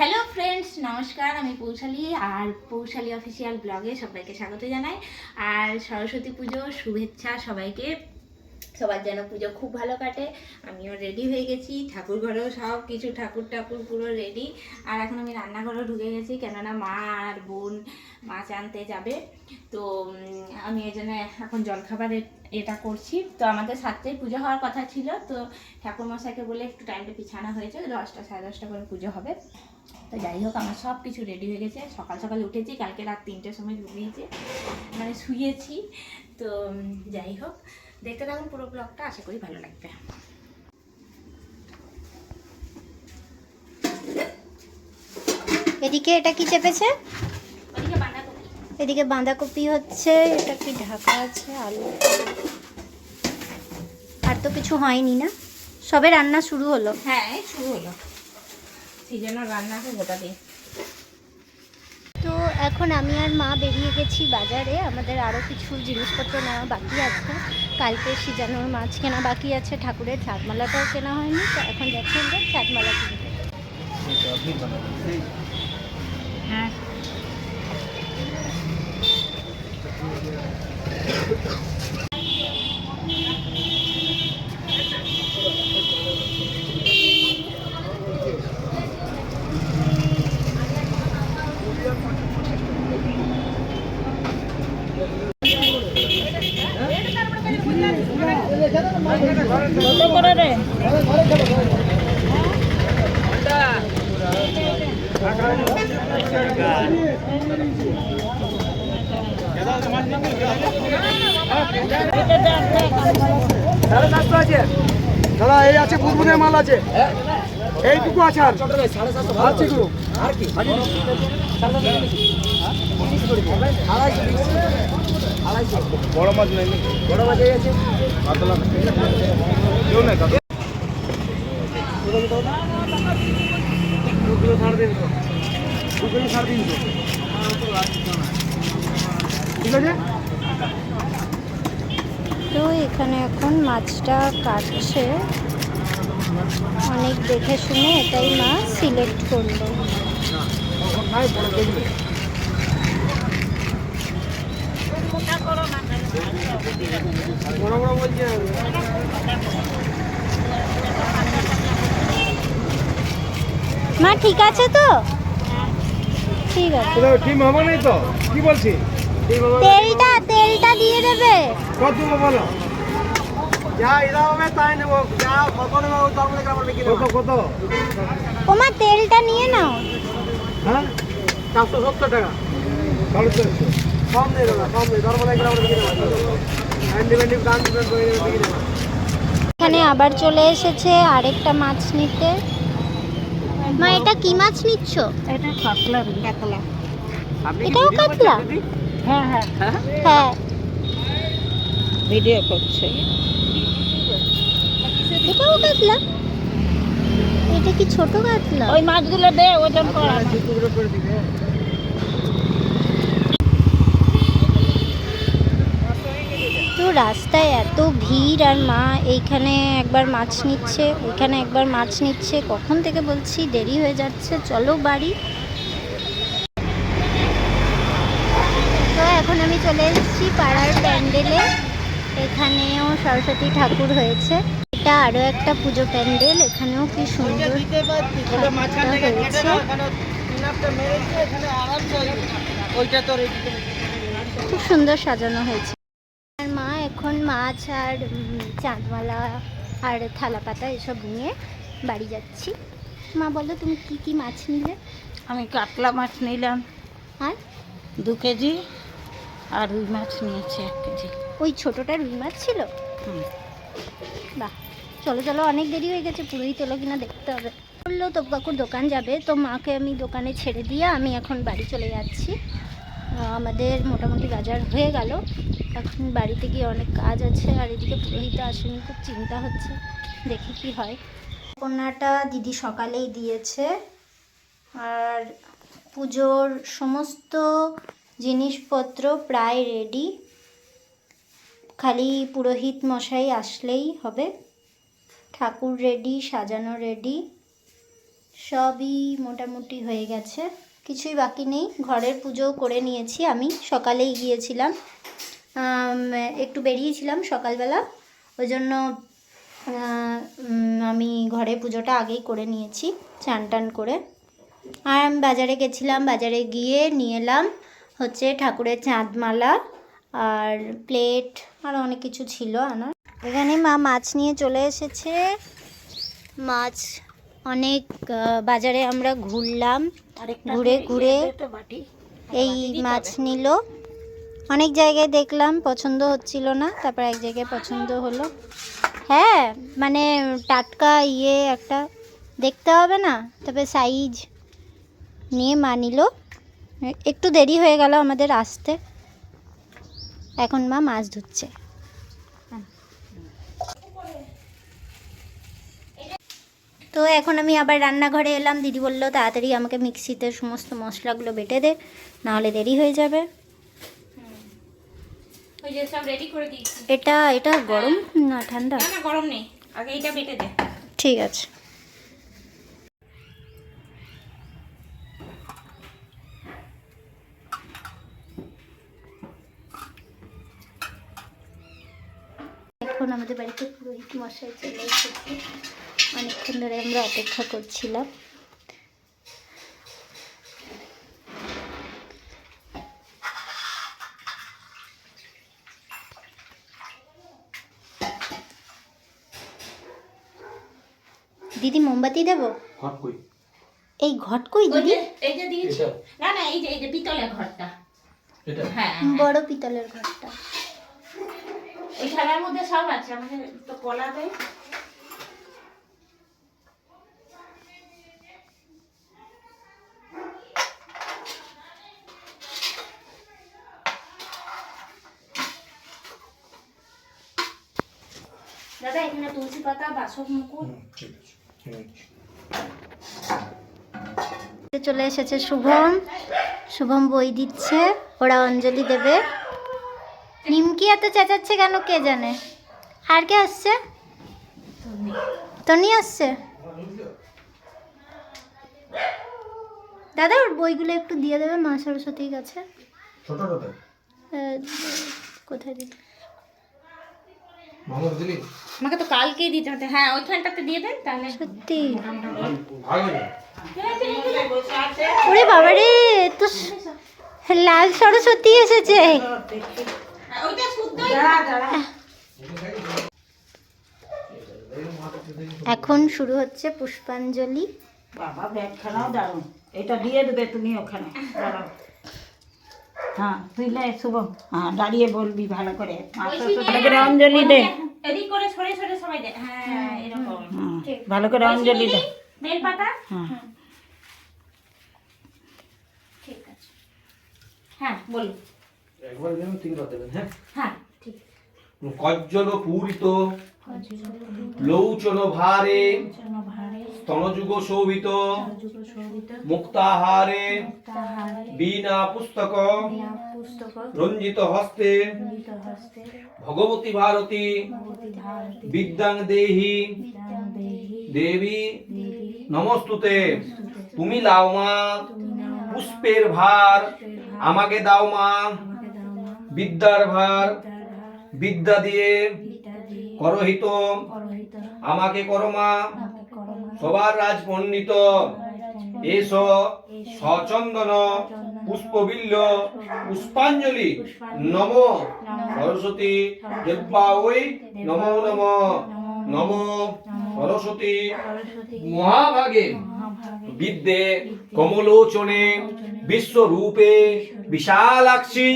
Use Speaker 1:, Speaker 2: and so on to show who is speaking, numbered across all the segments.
Speaker 1: Hello friends নমস্কার, আমি পৌশালী আর Poushali official ব্লগে সবাইকে স্বাগত জানাই। আর সরস্বতী পুজো, শুভেচ্ছা সবাইকে। সবার যেন পুজো খুব ভালো কাটে। আমিও রেডি হয়ে গেছি। ঠাকুর ঘরেও সব কিছু ঠাকুর ঠাকুর পুরো রেডি আর এখন আমি রান্নাঘরেও ঢুকে গেছি, কেননা মা আর বোন মাছ আনতে যাবে। তো আমি এই জন্য এখন জলখাবারের এটা করছি। তো আমাদের সাতটায় পুজো হওয়ার কথা ছিল। তো ঠাকুর মশাইকে বলে একটু টাইমটা পিছানো হয়েছে, দশটা, সাড়ে দশটা করে পুজো হবে। তো যাই হোক আমার সব কিছু রেডি হয়ে গেছে। সকাল সকাল উঠেছি কালকে রাত তিনটের সময় ঘুমিয়েছি মানে শুয়েছি। তো যাই হোক দেখতে থাকুন পুরো ব্লগটা আশা করি ভালো লাগবে।
Speaker 2: এদিকে এটা কি চেপেছে? এদিকে বাঁধাকপি হচ্ছে এটা কি ঢাকা আছে আলু। আর তো কিছু হয়নি না? সবে রান্না শুরু হলো।
Speaker 1: হ্যাঁ শুরু হলো। সেই জন্য রান্নাকে গোটা দিই
Speaker 2: তো এখন আমি আর মা বেরিয়ে গেছি বাজারে। আমাদের আরও কিছু জিনিসপত্র নেওয়া বাকি আছে। কালকে সিজানোর মাছ কেনা বাকি আছে ঠাকুরের। চাঁদমালাটাও কেনা হয়নি তো এখন যাচ্ছি আমরা চাঁদমালা কিনতে।
Speaker 1: হ্যাঁ
Speaker 3: সাড়ে সাতশো আছে দাদা এই আছে বুদবুদের মাল আছে এইটুকু আছে আর আছে গো আর কি
Speaker 2: তো এখানে এখন মাছটা কাটছে। অনেক দেখে শুনে এটাই মা সিলেক্ট করল। মা ঠিক আছে তো? ঠিক আছে।
Speaker 3: ঠিক হবে নাই তো? কি বলছি
Speaker 2: তেলটা তেলটা দিয়ে দেবে।
Speaker 3: কত বলো?
Speaker 2: তেলটা নিয়ে নাও।
Speaker 3: হ্যাঁ? চারশো সত্তর টাকা। সাড়ে চারশো কম কম
Speaker 2: এখানে আবার চলে এসেছে আরেকটা মাছ নিতে। মা এটা কি মাছ নিচ্ছ?
Speaker 1: এটা কাতলা কাতলা।
Speaker 2: এটাও কাতলা?
Speaker 1: হ্যাঁ হ্যাঁ।
Speaker 2: হ্যাঁ।
Speaker 1: ভিডিও করছে।
Speaker 2: এটাও কাতলা। এটা কি ছোট কাতলা?
Speaker 1: ওই মাছগুলো দে ওজন করা।
Speaker 2: তো রাস্তায় এত ভিড় আর মা এইখানে একবার মাছ নিচ্ছে ওইখানে একবার মাছ নিচ্ছে কখন থেকে বলছি দেরি হয়ে যাচ্ছে চলো বাড়ি। তো এখন আমি চলে এসেছি পাড়ার প্যান্ডেলে এখানেও সরস্বতী ঠাকুর হয়েছে। এটা আরও একটা পুজো প্যান্ডেল এখানেও কি সুন্দর খুব সুন্দর সাজানো হয়েছে। আর মা এখন মাছ আর চাঁদমালা আর থালা পাতা এসব নিয়ে বাড়ি যাচ্ছি। মা বলো তুমি কি কি মাছ নিলে?
Speaker 1: আমি কাতলা মাছ নিলাম।
Speaker 2: আর?
Speaker 1: দু কেজি আর রুই মাছ নিয়েছি এক কেজি।
Speaker 2: ওই ছোটোটা রুই মাছ ছিল? বাহ। চলো চলো, অনেক দেরি হয়ে গেছে, পুরোই তোলো কিনা দেখতে হবে। বলল, তো কাকুর দোকান যাবে, তো মাকে আমি দোকানে ছেড়ে দিয়ে আমি এখন বাড়ি চলে যাচ্ছি। আমাদের মোটামুটি বাজার হয়ে গেল। এখন বাড়িতে গিয়ে অনেক কাজ আছে, আর এদিকে পুরোহিত আসেনি, খুব চিন্তা হচ্ছে, দেখি কি হয়। কন্যাটা দিদি সকালেই দিয়েছে, আর পুজোর সমস্ত জিনিসপত্র প্রায় রেডি খালি পুরোহিত মশাই আসলেই হবে। ঠাকুর রেডি সাজানো রেডি সবই মোটামুটি হয়ে গেছে। কিছুই বাকি নেই। ঘরের পুজোও করে নিয়েছি। আমি সকালেই গিয়েছিলাম। একটু বেরিয়েছিলাম সকালবেলা। ওই জন্য, আমি ঘরে পুজোটা আগেই করে নিয়েছি, চান টান করে। আর আমি বাজারে গেছিলাম। বাজারে গিয়ে নিয়ে এলাম হচ্ছে ঠাকুরের চাঁদমালা আর প্লেট আর অনেক কিছু ছিল আনার। এখানে মা মাছ নিয়ে চলে এসেছে। মাছ অনেক বাজারে আমরা ঘুরলাম ঘুরে ঘুরে এই মাছ নিল। অনেক জায়গায় দেখলাম পছন্দ হচ্ছিল না তারপর এক জায়গায় পছন্দ হলো। হ্যাঁ মানে টাটকা ইয়ে একটা দেখতে হবে না তবে সাইজ নিয়ে মা নিল। একটু দেরি হয়ে গেল আমাদের আসতে। এখন মা মাছ ধুচ্ছে তো এখন আমি আবার রান্নাঘরে এলাম। দিদি বলল তাড়াতাড়ি আমাকে মিক্সিতে সমস্ত মশলাগুলো বেটে দে নাহলে দেরি হয়ে যাবে। এটা এটা গরম না ঠান্ডা?
Speaker 1: না না গরম নেই। আগে এটা বেটে দে।
Speaker 2: ঠিক আছে। এখন আমাদের বাড়িতে পুরোহিত মশাই চলে এসেছে। অনেকক্ষণ ধরে আমরা অপেক্ষা করছিলাম। দিদি মোমবাতি দেবো? এই ঘট কই দিদি?
Speaker 1: এই যে দিয়েছি। না না এই যে এই যে পিতলের ঘরটা।
Speaker 3: এটা?
Speaker 1: হ্যাঁ।
Speaker 2: বড় পিতলের ঘরটা।
Speaker 1: ওই থালার মধ্যে সব আছে আমাকে তো কলা দেয়। দাদা এখানে তুলসী পাতা বাসক মুকুট।
Speaker 3: ঠিক আছে হুম।
Speaker 2: চলে এসেছে শুভম। শুভম বই দিচ্ছে ওরা অঞ্জলি দেবে। নিমকি এত চেঁচাচ্ছে কেন কে জানে? আর কে আসছে? তনি আসছে? দাদা ওর বইগুলো একটু দিয়ে দেবে মা সরস্বতীর কাছে।
Speaker 3: ছোট
Speaker 2: কোথায়?
Speaker 3: দিলি?
Speaker 1: আমাকে তো কালকেই দিতে হতো। হ্যাঁ ওইখানটাতে দিয়ে দেন তাহলে।
Speaker 2: সত্যি? ওরে বাবা রে তো লাল সরস্বতী এসেছে। এখন শুরু হচ্ছে পুষ্পাঞ্জলি।
Speaker 4: বাবা ব্যাগখানাও দারুণ। এটা দিয়ে দেবে তুমি ওখানে। হ্যাঁ তুই লে শুভ। হ্যাঁ দাঁড়িয়ে বলবি ভালো করে। ভালো করে অঞ্জলি দে।
Speaker 1: এদিক করে হ্যাঁ এরকম।
Speaker 4: হ্যাঁ, ভালো করে অঞ্জলি দে।
Speaker 1: বেল পাতা
Speaker 4: হ্যাঁ
Speaker 1: ঠিক আছে হ্যাঁ বলুন।
Speaker 3: একবার যেন তিনবার দেবেন হ্যাঁ?
Speaker 1: হ্যাঁ ঠিক।
Speaker 5: কজ্জল পূরিত লৌচন ভারে স্তনযুগ শোভিত মুক্তাহারে বীণা পুস্তক রঞ্জিত হস্তে ভগবতী ভারতী বিদ্যাং দেহি দেবী নমস্তুতে তুমি লাও মা পুষ্পের ভার। আমাকে দাও মা। বিদ্যার ভার। বিদ্যা দিয়ে করহিত। আমাকে করমা সবার রাজ পণ্ডিত এস সচন্দন পুষ্পবিল্ল। পুষ্পাঞ্জলি। নম সরস্বতী। দেব্যা ওই নমো নম। নম সরস্বতী। মহাভাগে বিদ্যে কমলোচনে বিশ্বরূপে বিশালাক্ষী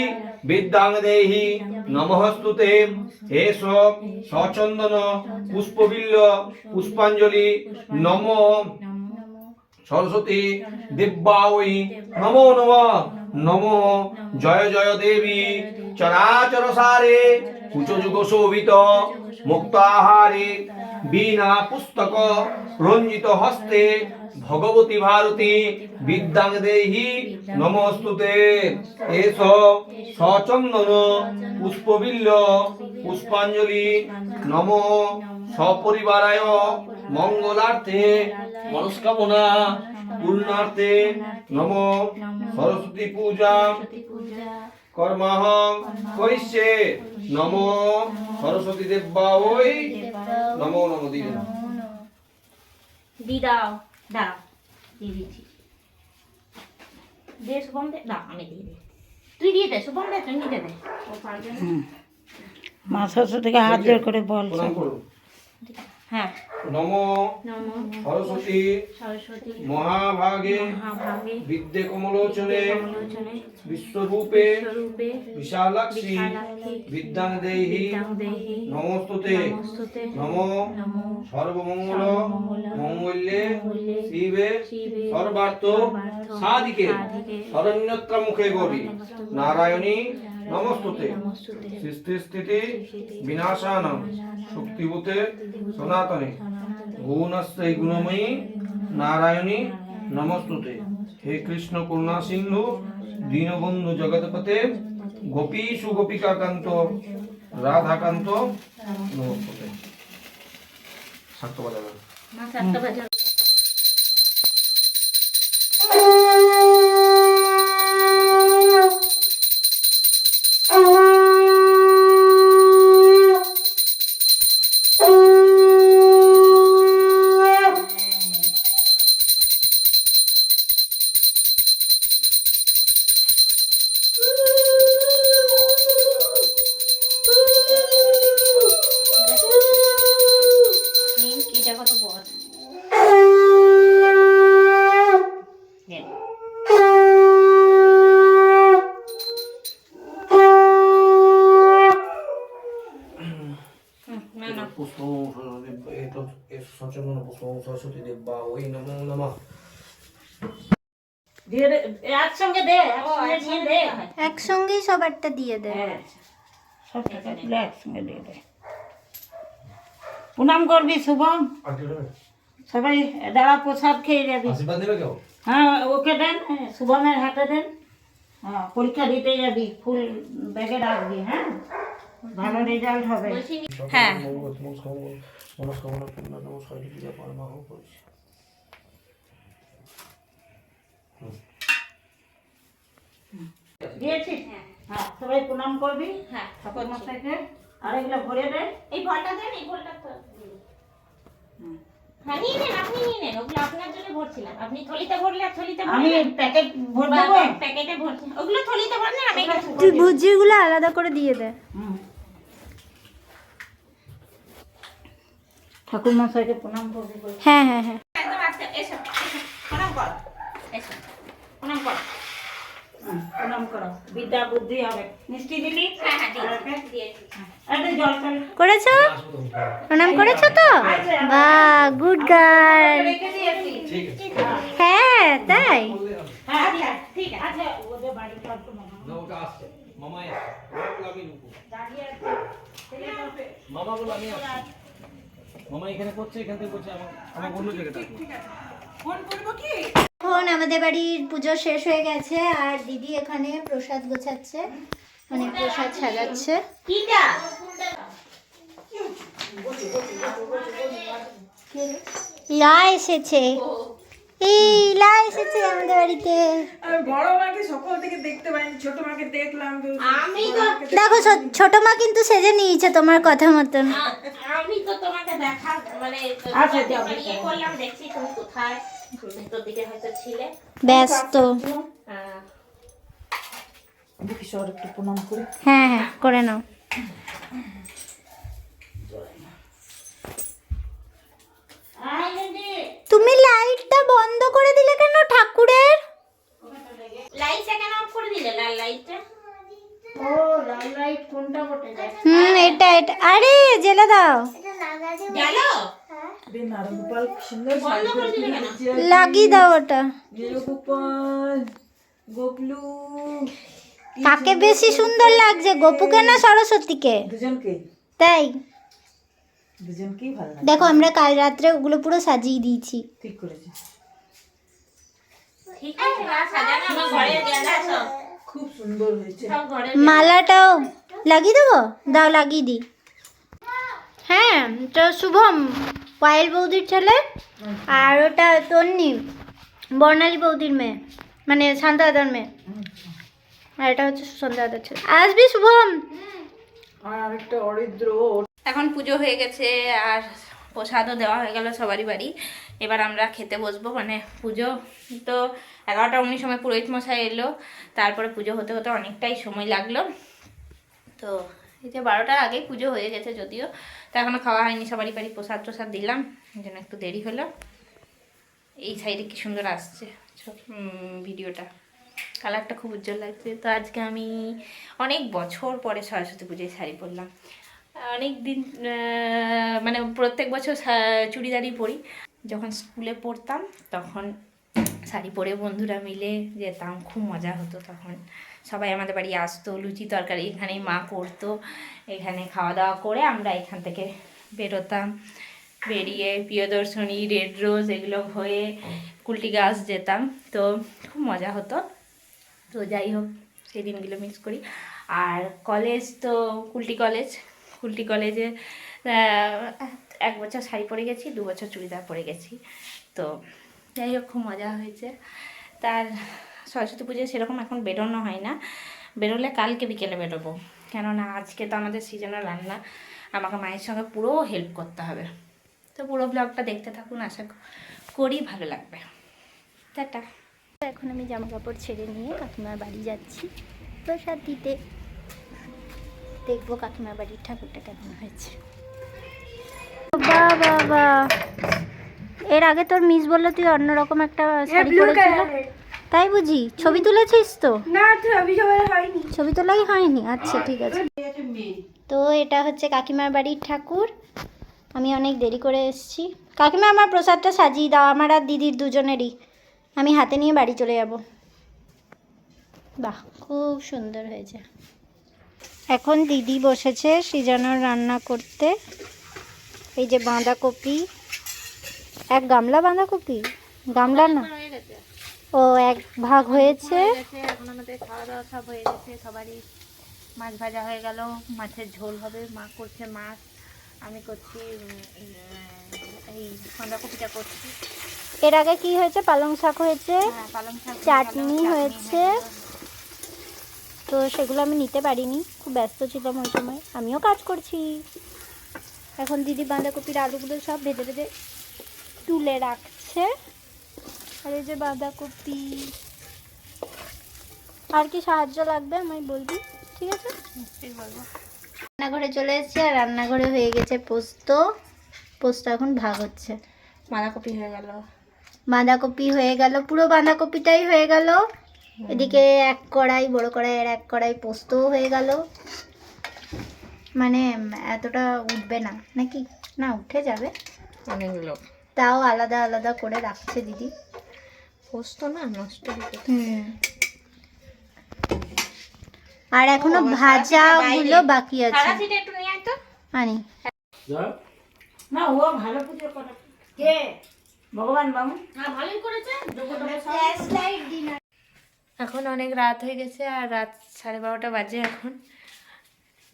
Speaker 5: বিদ্যাং দেহি নমস্তুতে হে সব সচন্দন পুষ্পবিল্ল পুষ্পাঞ্জলি নম। সরস্বতী দিব্যাওই নমো নম। নমো। জয় জয় দেবী চরাচর সারে কুচযুগ শোভিত মুক্তাহারে বীণা পুস্তক রঞ্জিত হস্তে ভগবতী ভারতী, বিদ্যাং দেহি নমস্তুতে এস, সচন্দন, পুষ্পবিল্ল, পুষ্পাঞ্জলি, নম। সপরিবারায়, মঙ্গলার্থে, মনস্কামনা, পূর্ণার্থে, নম। সরস্বতী পূজা, কর্মাহং, করিষ্যে, নম। সরস্বতী দেব্বা ওই, নমো, নম দিদি
Speaker 1: দি দাও দাও দিয়ে দিচ্ছি দে শুভম দে না আমি দিয়ে দিই। তুই দিয়ে দে শুভম দে তুই দে। ও পারবে না?
Speaker 4: মা সরস্বতীকে হাত জোর করে বল
Speaker 1: হ্যাঁ।
Speaker 5: নম সরস্বতী মহাভাগে বিদ্যে কমলোচনে বিশ্বরূপে বিশালাক্ষী
Speaker 1: বিশালাক্ষী
Speaker 5: বিদ্যাং দেহি নমস্তুতে। নম সর্বমঙ্গল
Speaker 1: সর্বমঙ্গল।
Speaker 5: সর্বার্থ সাধিকে।
Speaker 1: সাধিকে।
Speaker 5: মুখে গৌরী। নারায়ণী নমস্তুতে। সৃষ্টি স্থিতি বিনাশানম। শক্তিভূতে সনাতনে। গুণশ্রী গুণময়ী। নারায়ণী নমস্তুতে। হে কৃষ্ণ করুণা সিন্ধু। দীনবন্ধু জগৎপতে। গোপীষু গোপিকাকান্ত। রাধাকান্ত নমস্তুতে। সাক্ষ্য বাজাবে
Speaker 2: একসঙ্গেই সবারটা দিয়ে দেয়
Speaker 4: হ্যাঁ সব টাকা তুলে একসঙ্গে দিয়ে দে প্রণাম করবি শুভম সবাই দাঁড়া প্রসাদ খেয়ে যাবি
Speaker 5: আশীর্বাদ দেবে কেউ
Speaker 4: হ্যাঁ ওকে দেন শুভমের হাতে দেন হ্যাঁ পরীক্ষা দিতে যাবি ফুল ব্যাগে রাখবি হ্যাঁ ভালো রেজাল্ট হবে
Speaker 1: হ্যাঁ
Speaker 5: মনস্কামনা পূর্ণ নমস্কার পূজা পরমাহ করিস
Speaker 4: দিয়েছিস হ্যাঁ সবাই প্রণাম করবি।
Speaker 1: হ্যাঁ
Speaker 4: ঠাকুর মশাইকে। আর এগুলো ভরে দে।
Speaker 1: এই ফলটা দেন এই ফলটা হ্যাঁ নিয়ে নেন আপনি নিয়ে নেন। ওগুলো আপনার জন্য ভরছিলাম। আপনি থলিতে ভরলে আর থলিতে
Speaker 4: আমি প্যাকেট ভরে দেবো
Speaker 1: প্যাকেটে ভরছি। ওগুলো থলিতে ভরলেন আমি
Speaker 2: তুই ভুজিগুলো আলাদা করে দিয়ে দে।
Speaker 4: ঠাকুর মশাইকে প্রণাম করবি বলে।
Speaker 2: হ্যাঁ হ্যাঁ হ্যাঁ।
Speaker 1: একদম এসো প্রণাম কর এসো প্রণাম কর।
Speaker 4: হুম, প্রণাম করো। বিদ্যা বুদ্ধি হবে। মিষ্টি দিলি?
Speaker 1: হ্যাঁ হ্যাঁ
Speaker 4: খালি
Speaker 2: করেছ? প্রণাম করেছ তো? বা গুড গার্ল। হ্যাঁ তাই?
Speaker 4: হ্যাঁ আচ্ছা আচ্ছা মামা।
Speaker 5: এখানে করছে এখান থেকে করছে আমার আমার অন্য জায়গাটা
Speaker 2: এখন আমাদের বাড়ির পুজো শেষ হয়ে গেছে আর দিদি এখানে প্রসাদ গোছাচ্ছে মানে প্রসাদ সাজাচ্ছে। লা এসেছে। এই লা এসেছে আমাদের বাড়িতে।
Speaker 6: আমি বড় মাকে সকাল থেকে দেখতে পাইনি ছোট মাকে দেখলাম তো
Speaker 1: আমি
Speaker 2: দেখো ছোট মা কিন্তু সেজে নিয়েছে তোমার কথা মতন।
Speaker 1: আমি তো তোমাকে দেখা মানে
Speaker 4: আচ্ছা,
Speaker 1: তোমাকে
Speaker 4: যাও,
Speaker 1: করলাম দেখছি তুমি কোথায়। ভেতর দিকে হয়তো ছিলে।
Speaker 2: ব্যস্ত।
Speaker 1: আহ,
Speaker 6: দেখি একটু প্রণাম করে।
Speaker 2: হ্যাঁ হ্যাঁ করে নাও। তুমি লাইটটা বন্ধ করে দিলে কেন ঠাকুরের?
Speaker 1: লাইটটা কেন অফ করে দিলে? লাল লাইটটা?
Speaker 4: ও লাল লাইট কোনটা বটে? যায়
Speaker 2: হুম এটা এটা। আরে জেলে দাও।
Speaker 1: গেল
Speaker 2: লাগিয়ে দাও ওটা। কাকে বেশি সুন্দর লাগছে গোপুকে না সরস্বতীকে? তাই।
Speaker 6: দুজনকেই ভালো লাগে
Speaker 2: দেখো আমরা কাল রাত্রে ওগুলো পুরো সাজিয়ে দিয়েছি।
Speaker 6: ঠিক করেছে।
Speaker 1: ঠিক আছে না সাজানো আমার ঘরে গেলা সব।
Speaker 6: খুব সুন্দর হয়েছে।
Speaker 2: মালাটাও লাগিয়ে দেবো? দাও লাগিয়ে দিই। হ্যাঁ তো শুভম। পায়েল বৌদির ছেলে আর ওটা তন্নি বর্ণালী বৌদির মেয়ে মানে শান্তা দাদার মেয়ে। আর এটা হচ্ছে সুশান্ত দাদার ছেলে। আসবি শুভম।
Speaker 3: আর আরেকটা অরিদ্র।
Speaker 1: এখন পুজো হয়ে গেছে আর প্রসাদও দেওয়া হয়ে গেল সবারই বাড়ি। এবার আমরা খেতে বসবো মানে পুজো তো এগারোটা উনিশ সময় পুরোহিত মশাই এলো তারপরে পুজো হতে হতে অনেকটাই সময় লাগল। তো এই যে বারোটার আগে পুজো হয়ে গেছে যদিও। তো এখনও খাওয়া হয়নি, সবারই বাড়ি প্রসাদ প্রসাদ দিলাম, এই জন্য একটু দেরি হলো। এই সাইডে কি সুন্দর আসছে ভিডিওটা। কালারটা খুব উজ্জ্বল লাগছে। তো আজকে আমি অনেক বছর পরে সরস্বতী পুজোয় শাড়ি পরলাম। অনেক দিন মানে প্রত্যেক বছর চুড়িদারই পরি। যখন স্কুলে পড়তাম তখন শাড়ি পরে বন্ধুরা মিলে যেতাম, খুব মজা হতো তখন। সবাই আমাদের বাড়ি আসতো, লুচি তরকারি এখানেই মা করতো। এখানে খাওয়া দাওয়া করে আমরা এখান থেকে বেরোতাম। বেরিয়ে প্রিয়দর্শনী, রেড রোজ এগুলো হয়ে কুলটি গাছ যেতাম, তো খুব মজা হতো। তো যাই হোক সেই দিনগুলো মিস করি। আর কলেজ তো কুলটি কলেজ কুলটি কলেজে এক বছর শাড়ি পরে গেছি, দু বছর চুড়িদার পরে গেছি। তো যাই হোক, খুব মজা হয়েছে। তার সরস্বতী পুজোয় সেরকম এখন বেরোনো হয় না। বেরোলে কালকে বিকেলে বেরোবো। কেননা আজকে তো আমাদের সিজনাল রান্না। আমাকে মায়ের সঙ্গে পুরো হেল্প করতে হবে। তো পুরো ব্লগটা দেখতে থাকুন আশা করি ভালো লাগবে। টাটা।
Speaker 2: এখন আমি জামা কাপড় ছেড়ে নিয়ে কাকিমার বাড়ি যাচ্ছি। প্রসাদ দিতে। দেখব কাকিমার বাড়ির ঠাকুরটা কেমন হয়েছে। বাবা বাবা। এর আগে তোর মিস বলল তুই অন্যরকম একটা শাড়ি পরেছিল। তাই বুঝি? ছবি তুলেছিস তো?
Speaker 6: না ছবি হয়নি।
Speaker 2: ছবি তোলাই হয়নি? আচ্ছা ঠিক আছে। তো এটা হচ্ছে কাকিমার বাড়ির ঠাকুর। আমি অনেক দেরি করে এসেছি। কাকিমা আমার প্রসাদটা সাজিয়ে দাও। আমার আর দিদির দুজনেরই। আমি হাতে নিয়ে বাড়ি চলে যাব। বাহ খুব সুন্দর হয়েছে। এখন দিদি বসেছে সিজানোর রান্না করতে। এই যে বাঁধাকপি। এক গামলা বাঁধাকপি? গামলা না? ও এক ভাগ হয়েছে।
Speaker 1: এখন আমাদের খাওয়া দাওয়া সব হয়ে গেছে সবারই মাছ ভাজা হয়ে গেল মাছের ঝোল হবে মা করছে মাছ আমি করছি এই- বাঁধাকপিটা করছি।
Speaker 2: এর আগে কি হয়েছে? পালং শাক হয়েছে
Speaker 1: হ্যাঁ পালং শাক
Speaker 2: চাটনি
Speaker 1: চাটনি
Speaker 2: হয়েছে। তো সেগুলো আমি নিতে পারিনি খুব ব্যস্ত ছিলাম ওই সময় আমিও কাজ করছি। এখন দিদি বাঁধাকপির আলুগুলো সব ভেজে ভেজে তুলে রাখছে। আর এই যে বাঁধাকপি। আর কি সাহায্য লাগবে আমায় বলবি? ঠিক আছে?
Speaker 1: বলব।
Speaker 2: রান্নাঘরে চলে এসেছি আর রান্নাঘরে হয়ে গেছে পোস্ত। পোস্ত এখন ভাগ হচ্ছে।
Speaker 1: বাঁধাকপি হয়ে গেল।
Speaker 2: বাঁধাকপি হয়ে গেল পুরো বাঁধাকপিটাই হয়ে গেল। এদিকে এক কড়াই বড় কড়াইয়ের এক কড়াই পোস্তও হয়ে গেল। মানে এতটা উঠবে না। নাকি? না উঠে যাবে।
Speaker 1: অনেকগুলো।
Speaker 2: তাও আলাদা আলাদা করে রাখছে দিদি।
Speaker 1: পোস্ত না নষ্ট হয়ে
Speaker 2: আর এখনও ভাজাগুলো বাকি আছে।
Speaker 1: একটু নিয়ে আয় তো।
Speaker 2: আনি।
Speaker 4: না ও ভালো পুজো করে। কে? ভগবান বাবু।
Speaker 1: হ্যাঁ ভালোই করেছে। এখন অনেক রাত হয়ে গেছে আর রাত সাড়ে বারোটা বাজে এখন।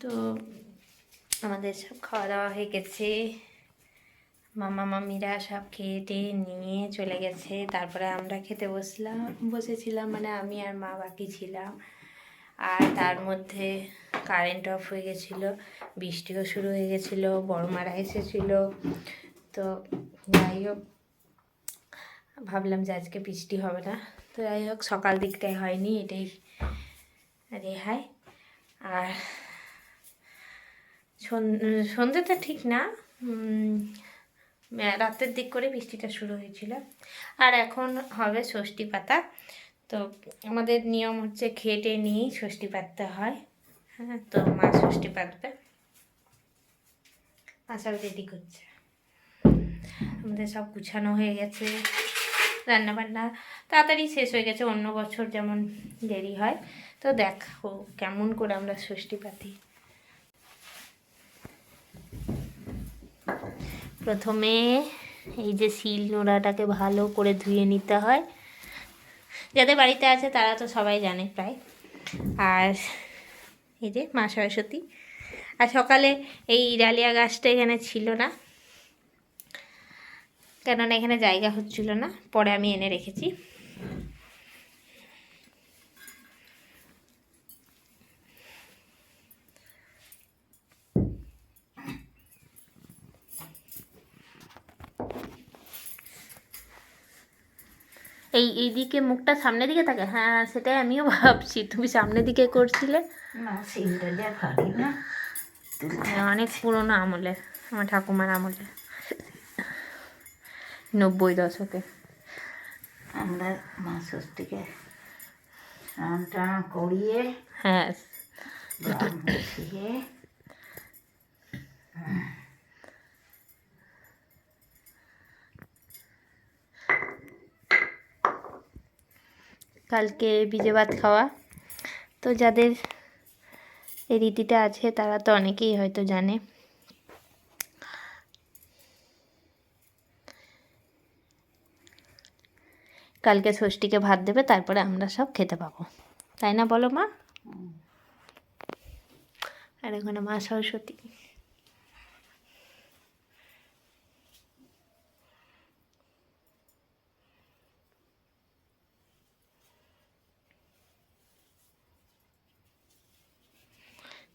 Speaker 1: তো আমাদের সব খাওয়া দাওয়া হয়ে গেছে। মামা মামিরা সব খেয়ে টেয়ে নিয়ে চলে গেছে। তারপরে আমরা খেতে বসলাম, বসেছিলাম মানে আমি আর মা বাকি ছিলাম। আর তার মধ্যে কারেন্ট অফ হয়ে গেছিল, বৃষ্টিও শুরু হয়ে গেছিল, বড় মারা এসেছিল। তো যাই হোক, ভাবলাম যে আজকে বৃষ্টি হবে না। তো যাই হোক, সকাল দিকটাই হয়নি, এটাই রেহাই। আর সন- সন্ধ্যেটা ঠিক না রাতের দিক করে বৃষ্টিটা শুরু হয়েছিল। আর এখন হবে ষষ্ঠী পাতা। তো আমাদের নিয়ম হচ্ছে খেটে নিয়েই ষষ্ঠী পাততে হয়। হ্যাঁ তো মা ষষ্ঠী পাতবে। আশা রেডি করছে। আমাদের সব গুছানো হয়ে গেছে। রান্না বান্না তাড়াতাড়ি শেষ হয়ে গেছে। অন্য বছর যেমন দেরি হয়, তো দেখো কেমন করে আমরা ষষ্ঠী পাতি। প্রথমে এই যে শিল নোড়াটাকে ভালো করে ধুয়ে নিতে হয়। যাদের বাড়িতে আছে তারা তো সবাই জানে প্রায়। আর এই যে মা সরস্বতী। আর সকালে এই ডালিয়া গাছটা এখানে ছিল না। কেননা এখানে জায়গা হচ্ছিল না। পরে আমি এনে রেখেছি। এই এইদিকে মুখটা সামনের দিকে থাকে? হ্যাঁ সেটাই আমিও ভাবছি। তুমি সামনের দিকে করছিলে। হ্যাঁ, অনেক পুরোনো আমলে আমার ঠাকুমার আমলে নব্বই দশকে।
Speaker 4: আমরা মা ষষ্ঠীকে স্নান টান করিয়ে
Speaker 1: হ্যাঁ।
Speaker 4: বসিয়ে
Speaker 1: কালকে বিজে ভাত খাওয়া। তো যাদের এই রীতিটা আছে তারা তো অনেকেই হয়তো জানে। কালকে ষষ্ঠীকে ভাত দেবে তারপরে আমরা সব খেতে পাবো। তাই না বলো মা? আর এখানে মা সরস্বতী।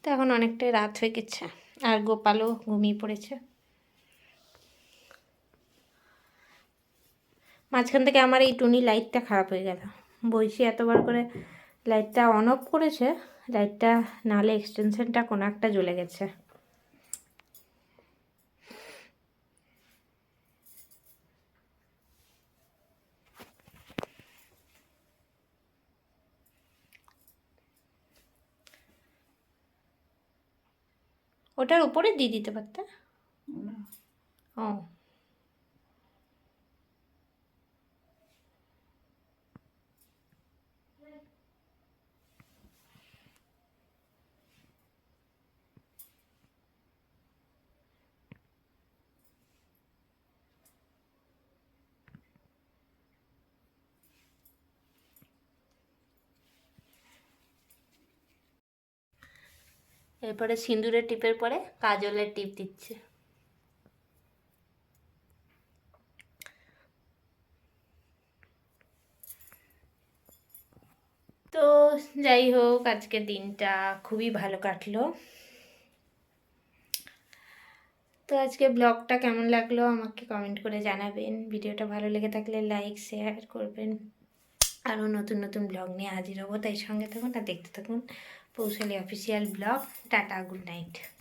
Speaker 1: তো এখন অনেকটাই রাত হয়ে গেছে। আর গোপালও ঘুমিয়ে পড়েছে। মাঝখান থেকে আমার এই টুনি লাইটটা খারাপ হয়ে গেল। বইসি এতবার করে লাইটটা অন অফ করেছে, লাইটটা নালে এক্সটেনশনটা কোনো একটা জ্বলে গেছে। ওটার উপরে দিয়ে দিতে পারতে? ও। এরপরে সিঁদুরের টিপের পরে কাজলের টিপ দিচ্ছে। তো যাই হোক আজকের দিনটা খুবই ভালো কাটলো। তো আজকে ব্লগটা কেমন লাগল আমাকে কমেন্ট করে জানাবেন। ভিডিওটা ভালো লেগে থাকলে লাইক, শেয়ার করবেন। আরও নতুন নতুন ব্লগ নিয়ে হাজির হব, তাই সঙ্গে থাকুন আর দেখতে থাকুন। Poushali official blog ta-ta good night